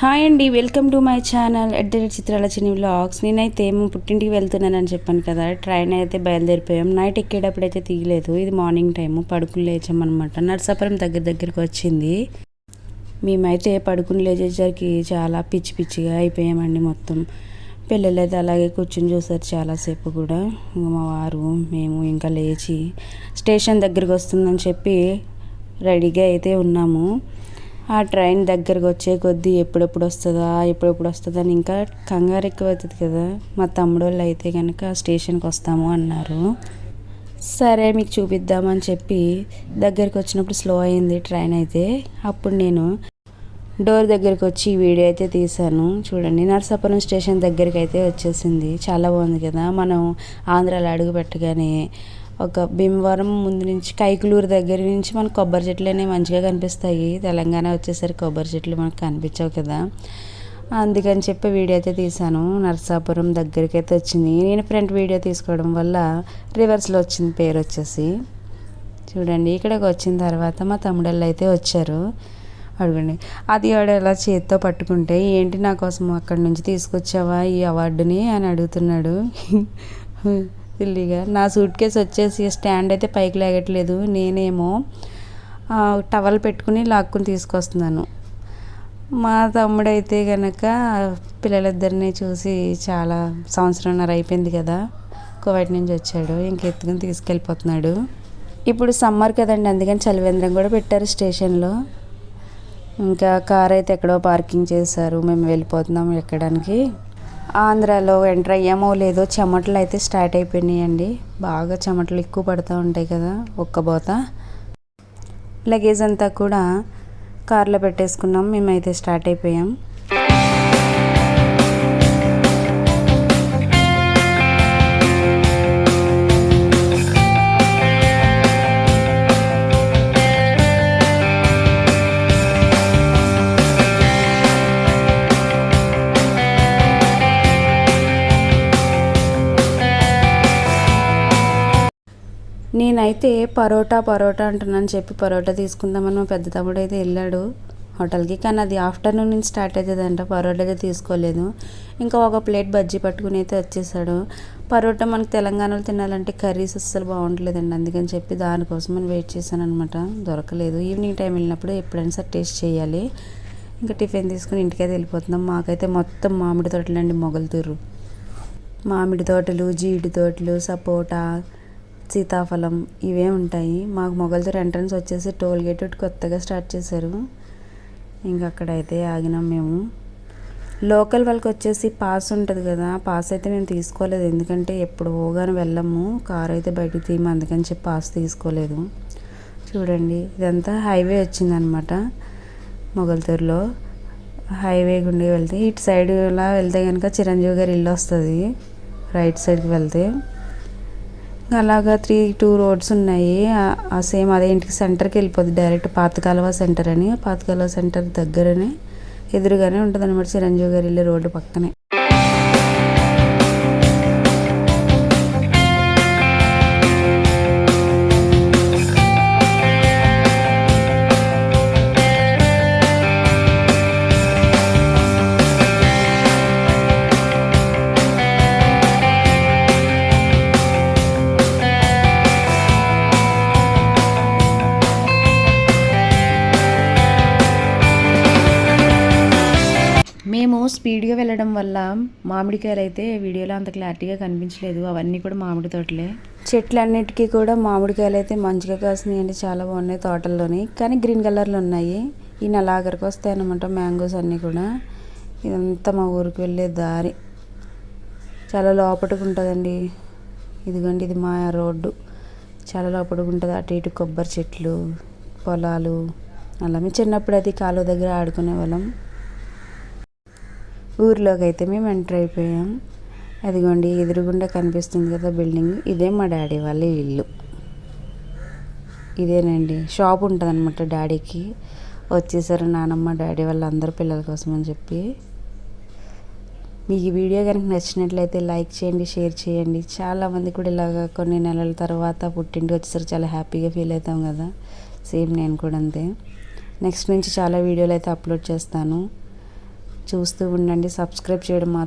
Hi అండి welcome to my channel at the rate చిత్రాల చిన్న వ్లాగ్స్. నేనైతే మేము పుట్టింటికి వెళ్తున్నానని చెప్పాను కదా ట్రైన్ అయితే బయలుదేరిపోయాం. నైట్ ఎక్కేటప్పుడు అయితే తీయలేదు ఇది మార్నింగ్ టైము పడుకుని లేచామన్నమాట. నర్సాపురం దగ్గర దగ్గరికి వచ్చింది. మేమైతే పడుకుని లేచేసరికి చాలా పిచ్చి పిచ్చిగా అయిపోయామండి మొత్తం. పిల్లలు అయితే అలాగే కూర్చొని చూసారు చాలాసేపు కూడా. ఇంకా మా వారు మేము ఇంకా లేచి స్టేషన్ దగ్గరికి వస్తుందని చెప్పి రెడీగా అయితే ఉన్నాము. ఆ ట్రైన్ దగ్గరకు వచ్చే కొద్దీ ఎప్పుడెప్పుడు వస్తుందా ఎప్పుడెప్పుడు వస్తుందా అని ఇంకా కంగారు ఎక్కువ అవుతుంది కదా. మా తమ్ముడు వాళ్ళు అయితే కనుక స్టేషన్కి వస్తాము అన్నారు. సరే మీకు చూపిద్దామని చెప్పి దగ్గరికి వచ్చినప్పుడు స్లో అయింది ట్రైన్ అయితే. అప్పుడు నేను డోర్ దగ్గరికి వచ్చి ఈ వీడియో అయితే తీశాను. చూడండి నర్సాపురం స్టేషన్ దగ్గరికి అయితే వచ్చేసింది. చాలా బాగుంది కదా. మనం ఆంధ్రాలో అడుగు పెట్టగానే ఒక భీమవరం ముందు నుంచి కైకులూరు దగ్గర నుంచి మనకు కొబ్బరి చెట్లు అనేవి మంచిగా కనిపిస్తాయి. తెలంగాణ వచ్చేసరికి కొబ్బరి చెట్లు మనకు కనిపించవు కదా. అందుకని చెప్పి వీడియో అయితే తీశాను. నర్సాపురం దగ్గరికి అయితే వచ్చింది. నేను ఫ్రంట్ వీడియో తీసుకోవడం వల్ల రివర్స్లో వచ్చింది పేరు వచ్చేసి చూడండి ఇక్కడికి వచ్చిన తర్వాత మా తమ్ముడళ్ళు అయితే వచ్చారు. అడగండి అది వాడు ఎలా చేత్తో పట్టుకుంటే ఏంటి నా కోసం అక్కడి నుంచి తీసుకొచ్చావా ఈ అవార్డుని? అని అడుగుతున్నాడు. సిల్లీగా నా సూట్ కేసు వచ్చేసి స్టాండ్ అయితే పైకి లేగట్లేదు నేనేమో టవల్ పెట్టుకుని లాక్కుని తీసుకొస్తున్నాను. మా తమ్ముడైతే కనుక పిల్లలిద్దరిని చూసి చాలా సంవత్సరంన్నర అయిపోయింది కదా కువైట్ నుంచి వచ్చాడు ఇంక ఎత్తుకుని తీసుకెళ్ళిపోతున్నాడు. ఇప్పుడు సమ్మర్ కదండి అందుకని చలివేంద్రం కూడా పెట్టారు స్టేషన్లో. ఇంకా కార్ అయితే ఎక్కడో పార్కింగ్ చేశారు మేము వెళ్ళిపోతున్నాం ఎక్కడానికి. ఆంధ్రాలో ఎంటర్ అయ్యామో లేదో చెమటలు అయితే స్టార్ట్ అయిపోయినాయండి. బాగా చెమటలు ఎక్కువ పడుతూ ఉంటాయి కదా ఒక్క బోత. లగేజ్ అంతా కూడా కార్లో పెట్టేసుకున్నాం మేమైతే స్టార్ట్ అయిపోయాం. నేనైతే పరోటా పరోటా అంటున్నాను చెప్పి పరోటా తీసుకుందామని మా పెద్ద తమ్ముడు అయితే వెళ్ళాడు హోటల్కి. కానీ అది ఆఫ్టర్నూన్ నుంచి స్టార్ట్ అవుతుందంట పరోటా అయితే తీసుకోలేదు. ఇంకా ఒక ప్లేట్ బజ్జీ పట్టుకుని అయితే వచ్చేసాడు. పరోటా మనకు తెలంగాణలో తినాలంటే కర్రీస్ అస్సలు బాగుండలేదండి అందుకని చెప్పి దానికోసం అని వెయిట్ చేశాను అనమాట దొరకలేదు. ఈవినింగ్ టైం వెళ్ళినప్పుడు ఎప్పుడైనా సరే టేస్ట్ చేయాలి. ఇంకా టిఫిన్ తీసుకుని ఇంటికైతే వెళ్ళిపోతున్నాం. మాకైతే మొత్తం మామిడి తోటలండి మొగలుతూరు మామిడి తోటలు జీడి తోటలు సపోటా సీతాఫలం ఇవే ఉంటాయి. మాకు మొగల్తూరు ఎంట్రన్స్ వచ్చేసి టోల్ గేట్ ఒకటి కొత్తగా స్టార్ట్ చేశారు. ఇంక అక్కడైతే ఆగినాం మేము. లోకల్ వాళ్ళకి వచ్చేసి పాస్ ఉంటుంది కదా పాస్ అయితే మేము తీసుకోలేదు. ఎందుకంటే ఎప్పుడు పోగానే వెళ్ళము. కార్ అయితే బయటకు తీయము అందుకని చెప్పి పాస్ తీసుకోలేదు. చూడండి ఇదంతా హైవే వచ్చిందనమాట మొగల్తూరులో. హైవే గుండి వెళ్తే ఇటు సైడ్ ఇలా వెళ్తే కనుక చిరంజీవి గారి ఇల్లు వస్తుంది. రైట్ సైడ్కి వెళ్తే. అలాగా త్రీ టూ రోడ్స్ ఉన్నాయి. ఆ- ఆ సేమ్ అదే ఇంటికి సెంటర్కి వెళ్ళిపోద్ది. డైరెక్ట్ పాతకాలవ సెంటర్ అని. పాతకాలవ సెంటర్ దగ్గరనే ఎదురుగానే ఉంటుంది అనమాట చిరంజీవి గారి వెళ్ళే రోడ్డు పక్కనే. స్పీడ్గా వెళ్ళడం వల్ల మామిడికాయలు అయితే వీడియోలో అంత క్లారిటీగా కనిపించలేదు. అవన్నీ కూడా మామిడి తోటలే. చెట్లన్నిటికీ కూడా మామిడికాయలు అయితే మంచిగా కాసినాయండి. చాలా బాగున్నాయి తోటల్లోని. కానీ గ్రీన్ కలర్లో ఉన్నాయి. ఈ నలాగరికి వస్తాయి అనమాట మ్యాంగోస్ అన్నీ కూడా. ఇదంతా మా ఊరికి వెళ్ళే దారి. చాలా లోపలికి ఉంటుందండి. ఇదిగోండి ఇది మా రోడ్డు. చాలా లోపలికి ఉంటుంది. అటు ఇటు కొబ్బరి చెట్లు పొలాలు అలా. మేము చిన్నప్పుడు అది కాలువ దగ్గర ఆడుకునే వాళ్ళం. ఊర్లోకి అయితే మేము ఎంటర్ అయిపోయాం. అదిగోండి ఎదురుగుండా కనిపిస్తుంది కదా బిల్డింగ్. ఇదే మా డాడీ వాళ్ళ ఇల్లు. ఇదేనండి. షాప్ ఉంటుంది అనమాట డాడీకి. వచ్చేసారు నానమ్మ డాడీ వాళ్ళ అందరు పిల్లల కోసం అని చెప్పి. మీకు ఈ వీడియో కనుక నచ్చినట్లయితే లైక్ చేయండి షేర్ చేయండి. చాలామంది కూడా ఇలాగ కొన్ని నెలల తర్వాత పుట్టింటికి వచ్చేసరికి చాలా హ్యాపీగా ఫీల్ అవుతాం కదా. సేమ్ నేను కూడా అంతే. నెక్స్ట్ నుంచి చాలా వీడియోలు అయితే అప్లోడ్ చేస్తాను. చూస్తూ ఉండండి. సబ్స్క్రైబ్ చేయడం మాత్రం